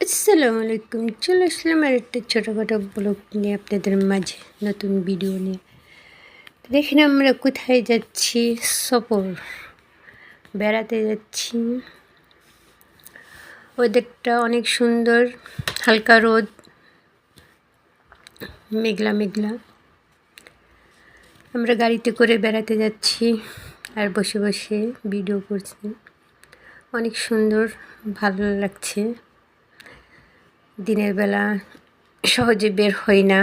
আসসালামু আলাইকুম চলে আসলাম আর একটা ছোটোখাটো ব্লগ নিয়ে আপনাদের মাঝে, নতুন ভিডিও নিয়ে। দেখেন আমরা কোথায় যাচ্ছি? সফর। বেড়াতে যাচ্ছি। ওদেরটা অনেক সুন্দর, হালকা রোদ, মেঘলা মেঘলা। আমরা গাড়িতে করে বেড়াতে যাচ্ছি আর বসে বসে ভিডিও করছি। অনেক সুন্দর, ভালো লাগছে। দিনের বেলা সহজে বের হই না,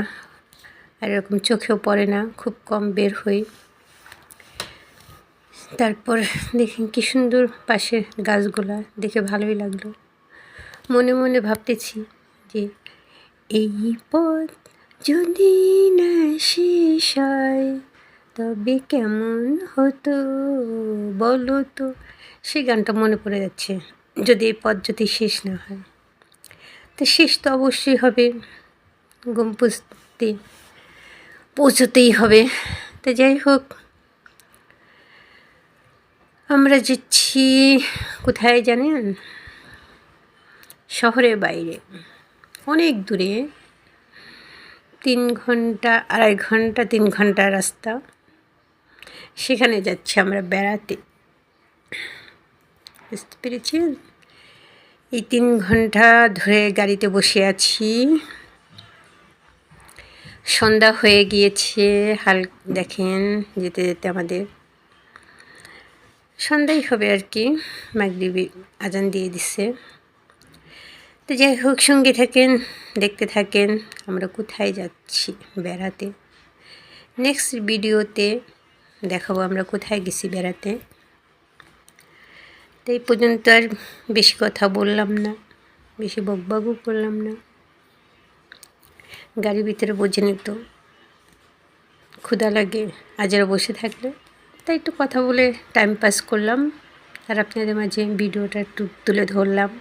আর এরকম চোখেও পড়ে না, খুব কম বের হই। তারপর দেখি কি সুন্দর পাশে গাছগুলা, দেখে ভালোই লাগল। মনে মনে ভাবতেছি যে এই পথ যদি না শেষ হয়, তবে কেমন হতো বলো তো? সেই গানটা মনে পড়ে যাচ্ছে, যদি এই পথ যদি শেষ না হয়। তো শেষ তো অবশ্যই হবে। গম্পুজতে পৌঁছতেই হবে। তো যাই হোক, আমরা যাচ্ছি কোথায় জানেন? শহরের বাইরে। অনেক দূরে। তিন ঘণ্টা, আড়াই ঘণ্টা, তিন ঘণ্টা রাস্তা। সেখানে যাচ্ছি আমরা বেড়াতে। বুঝতে পেরেছেন? এই তিন ঘণ্টা ধরে গাড়িতে বসে আছি। সন্ধ্যা হয়ে গিয়েছে, হাল দেখেন যেতে যেতে আমাদের। সন্ধ্যাই হবে আর কি, মাগরিবি আজান দিয়ে দিচ্ছে তো যাই হোক, সঙ্গে থাকেন, দেখতে থাকেন, আমরা কোথায় যাচ্ছি বেড়াতে। নেক্সট ভিডিওতে দেখাবো আমরা কোথায় গেছি বেড়াতে। এই পর্যন্ত আর বেশি কথা বললাম না, বেশি বকবাগও করলাম না। গাড়ির ভিতরে বোঝে নিত ক্ষুদা লাগে, আজেরা বসে থাকলে। তাই একটু কথা বলে টাইম পাস করলাম। আর আপনাদের মাঝে ভিডিওটা একটু তুলে ধরলাম।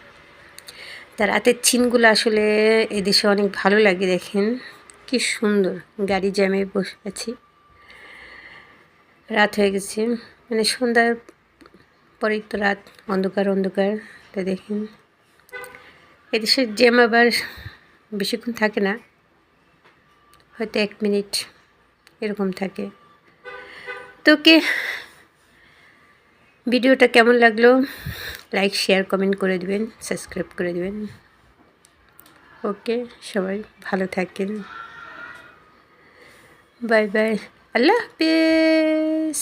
তার রাতের ছিনগুলো আসলে এদেশে অনেক ভালো লাগে দেখেন। কি সুন্দর গাড়ি জ্যামে বসে আছি। রাত হয়ে গেছে। মানে সন্ধ্যার পরেই তো রাত, অন্ধকার অন্ধকার তো দেখেন এদেশের জ্যাম আবার বেশিক্ষণ থাকে না, হয়তো এক মিনিট এরকম থাকে। তো তোকে ভিডিওটা কেমন লাগল? লাইক, শেয়ার, কমেন্ট করে দিবেন, সাবস্ক্রাইব করে দিবেন। ওকে, সবাই ভালো থাকেন। বাই বাই, আল্লাহ হাফেজ।